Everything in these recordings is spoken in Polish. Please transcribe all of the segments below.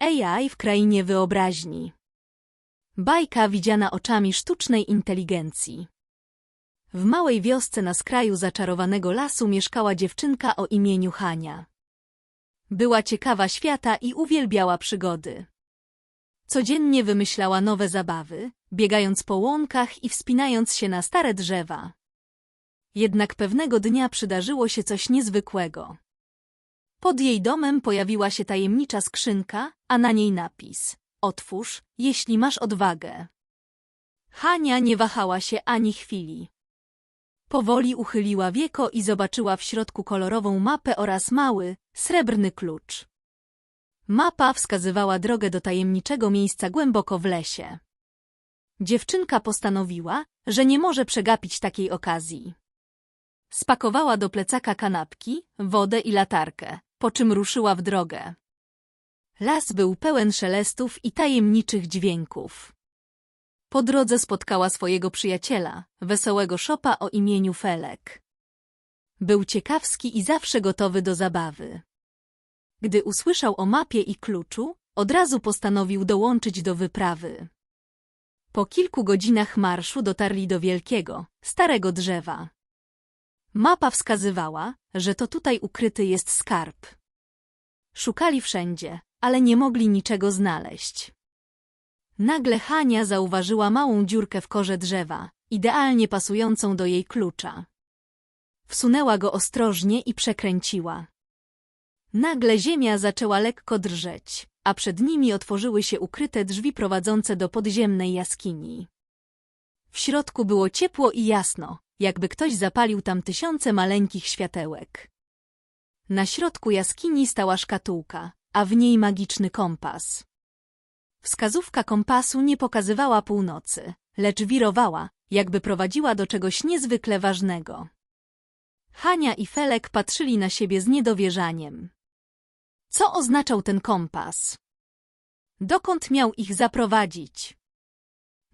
AI w krainie wyobraźni. Bajka widziana oczami sztucznej inteligencji. W małej wiosce na skraju zaczarowanego lasu mieszkała dziewczynka o imieniu Hania. Była ciekawa świata i uwielbiała przygody. Codziennie wymyślała nowe zabawy, biegając po łąkach i wspinając się na stare drzewa. Jednak pewnego dnia przydarzyło się coś niezwykłego. Pod jej domem pojawiła się tajemnicza skrzynka, a na niej napis Otwórz, jeśli masz odwagę. Hania nie wahała się ani chwili. Powoli uchyliła wieko i zobaczyła w środku kolorową mapę oraz mały, srebrny klucz. Mapa wskazywała drogę do tajemniczego miejsca głęboko w lesie. Dziewczynka postanowiła, że nie może przegapić takiej okazji. Spakowała do plecaka kanapki, wodę i latarkę, po czym ruszyła w drogę. Las był pełen szelestów i tajemniczych dźwięków. Po drodze spotkała swojego przyjaciela, wesołego szopa o imieniu Felek. Był ciekawski i zawsze gotowy do zabawy. Gdy usłyszał o mapie i kluczu, od razu postanowił dołączyć do wyprawy. Po kilku godzinach marszu dotarli do wielkiego, starego drzewa. Mapa wskazywała, że to tutaj ukryty jest skarb. Szukali wszędzie, ale nie mogli niczego znaleźć. Nagle Hania zauważyła małą dziurkę w korze drzewa, idealnie pasującą do jej klucza. Wsunęła go ostrożnie i przekręciła. Nagle ziemia zaczęła lekko drżeć, a przed nimi otworzyły się ukryte drzwi prowadzące do podziemnej jaskini. W środku było ciepło i jasno, jakby ktoś zapalił tam tysiące maleńkich światełek. Na środku jaskini stała szkatułka, a w niej magiczny kompas. Wskazówka kompasu nie pokazywała północy, lecz wirowała, jakby prowadziła do czegoś niezwykle ważnego. Hania i Felek patrzyli na siebie z niedowierzaniem. Co oznaczał ten kompas? Dokąd miał ich zaprowadzić?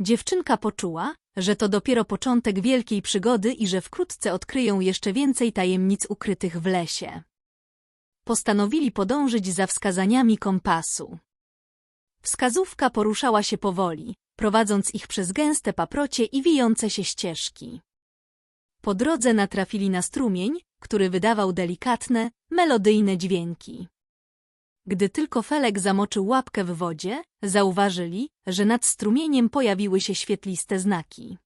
Dziewczynka poczuła, że to dopiero początek wielkiej przygody i że wkrótce odkryją jeszcze więcej tajemnic ukrytych w lesie. Postanowili podążyć za wskazaniami kompasu. Wskazówka poruszała się powoli, prowadząc ich przez gęste paprocie i wijące się ścieżki. Po drodze natrafili na strumień, który wydawał delikatne, melodyjne dźwięki. Gdy tylko Felek zamoczył łapkę w wodzie, zauważyli, że nad strumieniem pojawiły się świetliste znaki.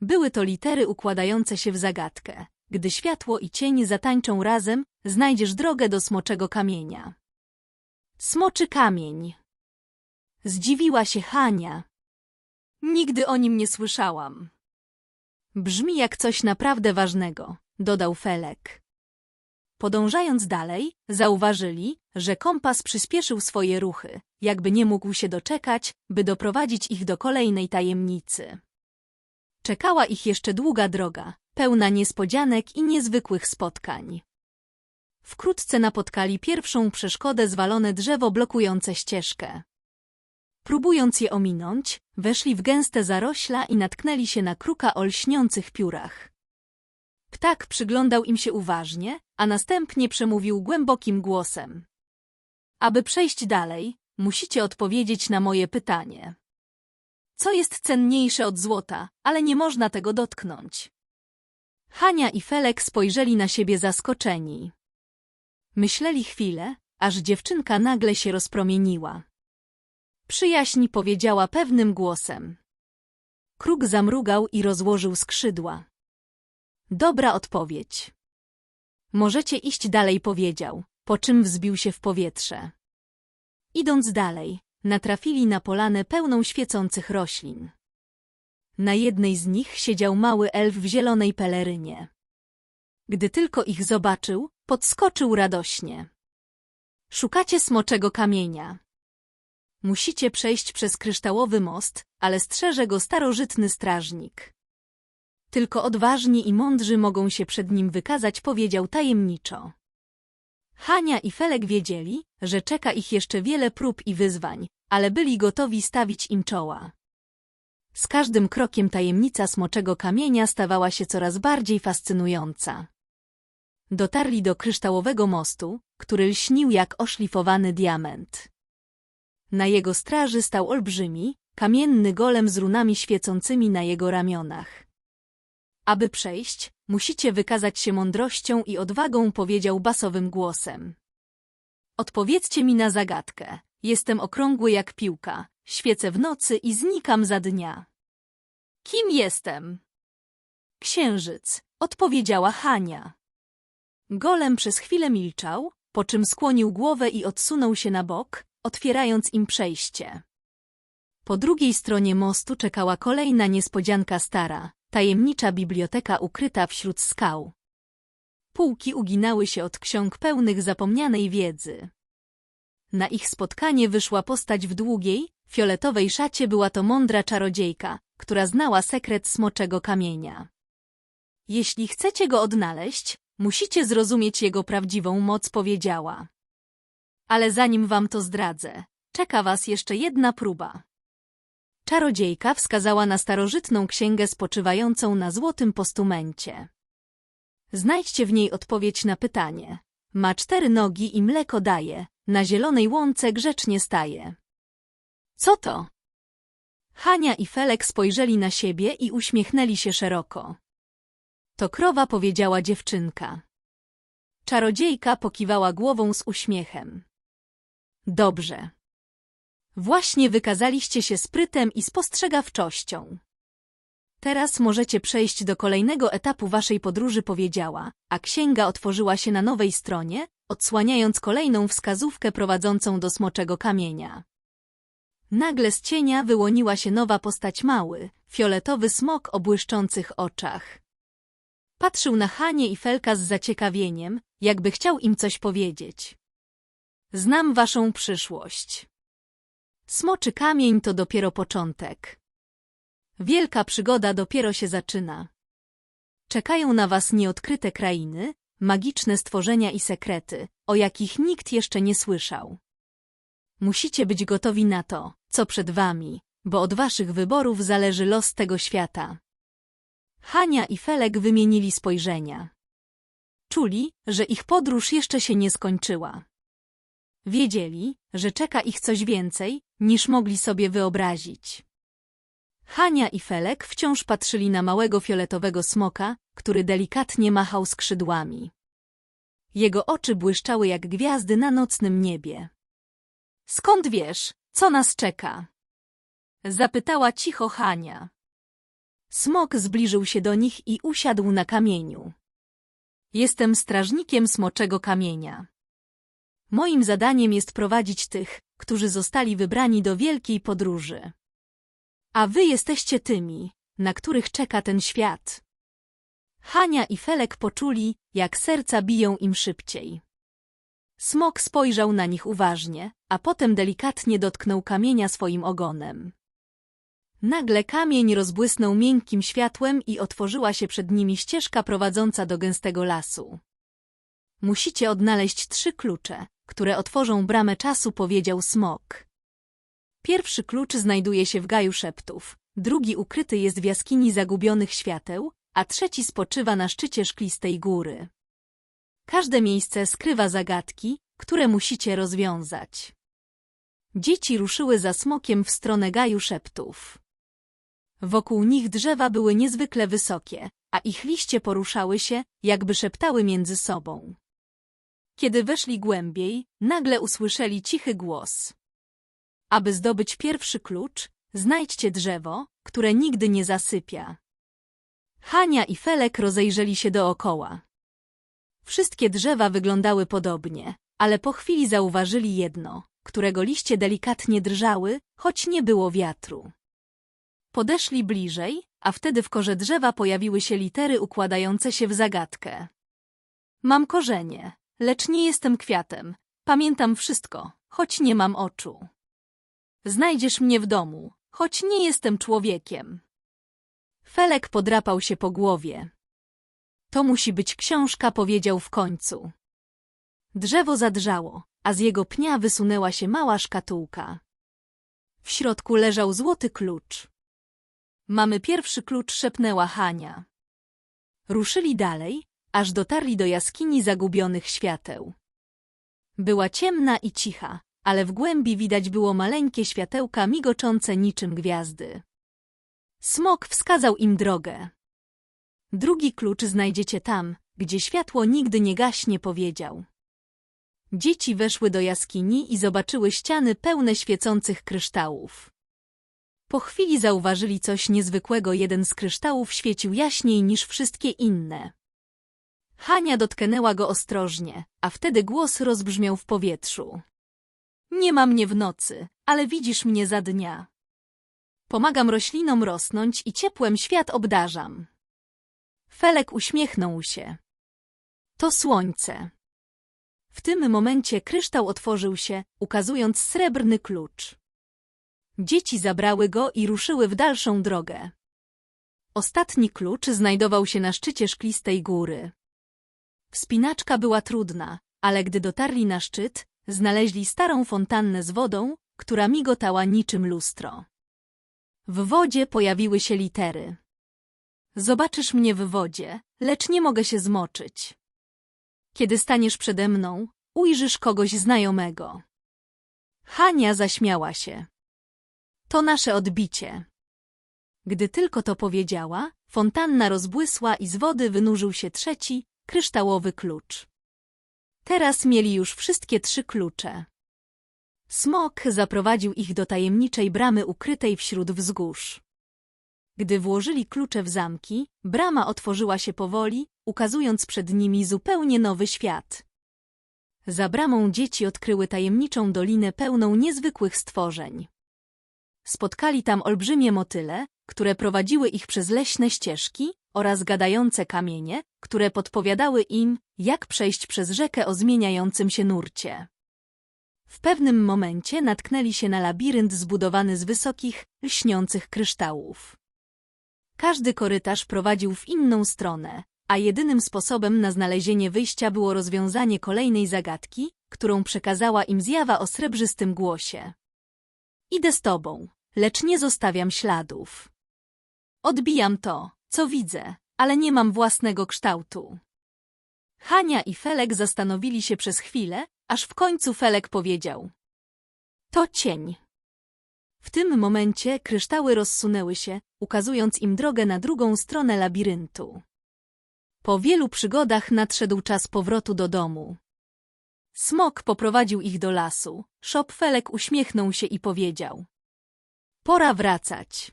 Były to litery układające się w zagadkę. Gdy światło i cień zatańczą razem, znajdziesz drogę do smoczego kamienia. Smoczy kamień. Zdziwiła się Hania. Nigdy o nim nie słyszałam. Brzmi jak coś naprawdę ważnego, dodał Felek. Podążając dalej, zauważyli, że kompas przyspieszył swoje ruchy, jakby nie mógł się doczekać, by doprowadzić ich do kolejnej tajemnicy. Czekała ich jeszcze długa droga, pełna niespodzianek i niezwykłych spotkań. Wkrótce napotkali pierwszą przeszkodę zwalone drzewo blokujące ścieżkę. Próbując je ominąć, weszli w gęste zarośla i natknęli się na kruka o lśniących piórach. Ptak przyglądał im się uważnie, a następnie przemówił głębokim głosem. Aby przejść dalej, musicie odpowiedzieć na moje pytanie. Co jest cenniejsze od złota, ale nie można tego dotknąć? Hania i Felek spojrzeli na siebie zaskoczeni. Myśleli chwilę, aż dziewczynka nagle się rozpromieniła. Przyjaźń powiedziała pewnym głosem. Kruk zamrugał i rozłożył skrzydła. Dobra odpowiedź. Możecie iść dalej, powiedział, po czym wzbił się w powietrze. Idąc dalej, natrafili na polanę pełną świecących roślin. Na jednej z nich siedział mały elf w zielonej pelerynie. Gdy tylko ich zobaczył, podskoczył radośnie. Szukacie smoczego kamienia. Musicie przejść przez kryształowy most, ale strzeże go starożytny strażnik. Tylko odważni i mądrzy mogą się przed nim wykazać, powiedział tajemniczo. Hania i Felek wiedzieli, że czeka ich jeszcze wiele prób i wyzwań, ale byli gotowi stawić im czoła. Z każdym krokiem tajemnica smoczego kamienia stawała się coraz bardziej fascynująca. Dotarli do kryształowego mostu, który lśnił jak oszlifowany diament. Na jego straży stał olbrzymi, kamienny golem z runami świecącymi na jego ramionach. Aby przejść, musicie wykazać się mądrością i odwagą, powiedział basowym głosem. Odpowiedzcie mi na zagadkę. Jestem okrągły jak piłka, świecę w nocy i znikam za dnia. Kim jestem? Księżyc, odpowiedziała Hania. Golem przez chwilę milczał, po czym skłonił głowę i odsunął się na bok, otwierając im przejście. Po drugiej stronie mostu czekała kolejna niespodzianka stara, tajemnicza biblioteka ukryta wśród skał. Półki uginały się od ksiąg pełnych zapomnianej wiedzy. Na ich spotkanie wyszła postać w długiej, fioletowej szacie była to mądra czarodziejka, która znała sekret smoczego kamienia. Jeśli chcecie go odnaleźć, musicie zrozumieć jego prawdziwą moc, powiedziała. Ale zanim wam to zdradzę, czeka was jeszcze jedna próba. Czarodziejka wskazała na starożytną księgę spoczywającą na złotym postumencie. Znajdźcie w niej odpowiedź na pytanie. Ma cztery nogi i mleko daje, na zielonej łące grzecznie staje. Co to? Hania i Felek spojrzeli na siebie i uśmiechnęli się szeroko. To krowa, powiedziała dziewczynka. Czarodziejka pokiwała głową z uśmiechem. Dobrze. Właśnie wykazaliście się sprytem i spostrzegawczością. Teraz możecie przejść do kolejnego etapu waszej podróży, powiedziała, a księga otworzyła się na nowej stronie, odsłaniając kolejną wskazówkę prowadzącą do smoczego kamienia. Nagle z cienia wyłoniła się nowa postać mały, fioletowy smok o błyszczących oczach. Patrzył na Hanie i Felka z zaciekawieniem, jakby chciał im coś powiedzieć. Znam waszą przyszłość. Smoczy kamień to dopiero początek. Wielka przygoda dopiero się zaczyna. Czekają na was nieodkryte krainy, magiczne stworzenia i sekrety, o jakich nikt jeszcze nie słyszał. Musicie być gotowi na to, co przed wami, bo od waszych wyborów zależy los tego świata. Hania i Felek wymienili spojrzenia. Czuli, że ich podróż jeszcze się nie skończyła. Wiedzieli, że czeka ich coś więcej, niż mogli sobie wyobrazić. Hania i Felek wciąż patrzyli na małego fioletowego smoka, który delikatnie machał skrzydłami. Jego oczy błyszczały jak gwiazdy na nocnym niebie. Skąd wiesz, co nas czeka? Zapytała cicho Hania. Smok zbliżył się do nich i usiadł na kamieniu. Jestem strażnikiem smoczego kamienia. Moim zadaniem jest prowadzić tych, którzy zostali wybrani do wielkiej podróży. A wy jesteście tymi, na których czeka ten świat. Hania i Felek poczuli, jak serca biją im szybciej. Smok spojrzał na nich uważnie, a potem delikatnie dotknął kamienia swoim ogonem. Nagle kamień rozbłysnął miękkim światłem i otworzyła się przed nimi ścieżka prowadząca do gęstego lasu. Musicie odnaleźć trzy klucze, które otworzą bramę czasu, powiedział smok. Pierwszy klucz znajduje się w gaju szeptów, drugi ukryty jest w jaskini zagubionych świateł, a trzeci spoczywa na szczycie szklistej góry. Każde miejsce skrywa zagadki, które musicie rozwiązać. Dzieci ruszyły za smokiem w stronę gaju szeptów. Wokół nich drzewa były niezwykle wysokie, a ich liście poruszały się, jakby szeptały między sobą. Kiedy weszli głębiej, nagle usłyszeli cichy głos. Aby zdobyć pierwszy klucz, znajdźcie drzewo, które nigdy nie zasypia. Hania i Felek rozejrzeli się dookoła. Wszystkie drzewa wyglądały podobnie, ale po chwili zauważyli jedno, którego liście delikatnie drżały, choć nie było wiatru. Podeszli bliżej, a wtedy w korze drzewa pojawiły się litery układające się w zagadkę. Mam korzenie, lecz nie jestem kwiatem. Pamiętam wszystko, choć nie mam oczu. Znajdziesz mnie w domu, choć nie jestem człowiekiem. Felek podrapał się po głowie. To musi być książka, powiedział w końcu. Drzewo zadrżało, a z jego pnia wysunęła się mała szkatułka. W środku leżał złoty klucz. Mamy pierwszy klucz, szepnęła Hania. Ruszyli dalej, aż dotarli do jaskini zagubionych świateł. Była ciemna i cicha, ale w głębi widać było maleńkie światełka migoczące niczym gwiazdy. Smok wskazał im drogę. Drugi klucz znajdziecie tam, gdzie światło nigdy nie gaśnie, powiedział. Dzieci weszły do jaskini i zobaczyły ściany pełne świecących kryształów. Po chwili zauważyli coś niezwykłego, jeden z kryształów świecił jaśniej niż wszystkie inne. Hania dotknęła go ostrożnie, a wtedy głos rozbrzmiał w powietrzu. Nie ma mnie w nocy, ale widzisz mnie za dnia. Pomagam roślinom rosnąć i ciepłem świat obdarzam. Felek uśmiechnął się. To słońce. W tym momencie kryształ otworzył się, ukazując srebrny klucz. Dzieci zabrały go i ruszyły w dalszą drogę. Ostatni klucz znajdował się na szczycie szklistej góry. Wspinaczka była trudna, ale gdy dotarli na szczyt, znaleźli starą fontannę z wodą, która migotała niczym lustro. W wodzie pojawiły się litery. Zobaczysz mnie w wodzie, lecz nie mogę się zmoczyć. Kiedy staniesz przede mną, ujrzysz kogoś znajomego. Hania zaśmiała się. To nasze odbicie. Gdy tylko to powiedziała, fontanna rozbłysła i z wody wynurzył się trzeci, kryształowy klucz. Teraz mieli już wszystkie trzy klucze. Smok zaprowadził ich do tajemniczej bramy ukrytej wśród wzgórz. Gdy włożyli klucze w zamki, brama otworzyła się powoli, ukazując przed nimi zupełnie nowy świat. Za bramą dzieci odkryły tajemniczą dolinę pełną niezwykłych stworzeń. Spotkali tam olbrzymie motyle, które prowadziły ich przez leśne ścieżki oraz gadające kamienie, które podpowiadały im, jak przejść przez rzekę o zmieniającym się nurcie. W pewnym momencie natknęli się na labirynt zbudowany z wysokich, lśniących kryształów. Każdy korytarz prowadził w inną stronę, a jedynym sposobem na znalezienie wyjścia było rozwiązanie kolejnej zagadki, którą przekazała im zjawa o srebrzystym głosie. Idę z tobą, lecz nie zostawiam śladów. Odbijam to, co widzę, ale nie mam własnego kształtu. Hania i Felek zastanowili się przez chwilę, aż w końcu Felek powiedział. To cień. W tym momencie kryształy rozsunęły się, ukazując im drogę na drugą stronę labiryntu. Po wielu przygodach nadszedł czas powrotu do domu. Smok poprowadził ich do lasu. Szopfelek uśmiechnął się i powiedział. Pora wracać.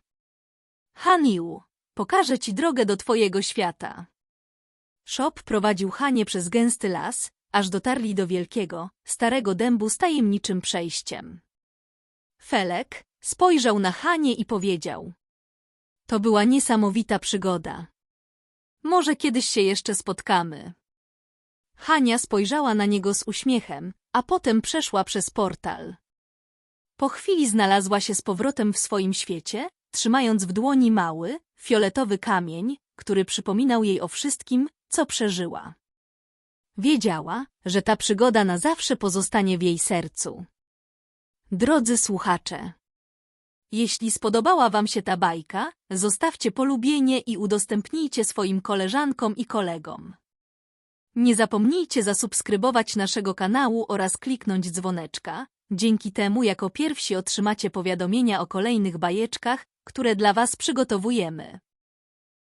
Haniu, pokażę ci drogę do twojego świata. Szop prowadził Hanie przez gęsty las, aż dotarli do wielkiego, starego dębu z tajemniczym przejściem. Felek spojrzał na Hanie i powiedział. To była niesamowita przygoda. Może kiedyś się jeszcze spotkamy. Hania spojrzała na niego z uśmiechem, a potem przeszła przez portal. Po chwili znalazła się z powrotem w swoim świecie, trzymając w dłoni mały, fioletowy kamień, który przypominał jej o wszystkim, co przeżyła. Wiedziała, że ta przygoda na zawsze pozostanie w jej sercu. Drodzy słuchacze, jeśli spodobała Wam się ta bajka, zostawcie polubienie i udostępnijcie swoim koleżankom i kolegom. Nie zapomnijcie zasubskrybować naszego kanału oraz kliknąć dzwoneczka, dzięki temu jako pierwsi otrzymacie powiadomienia o kolejnych bajeczkach, które dla Was przygotowujemy.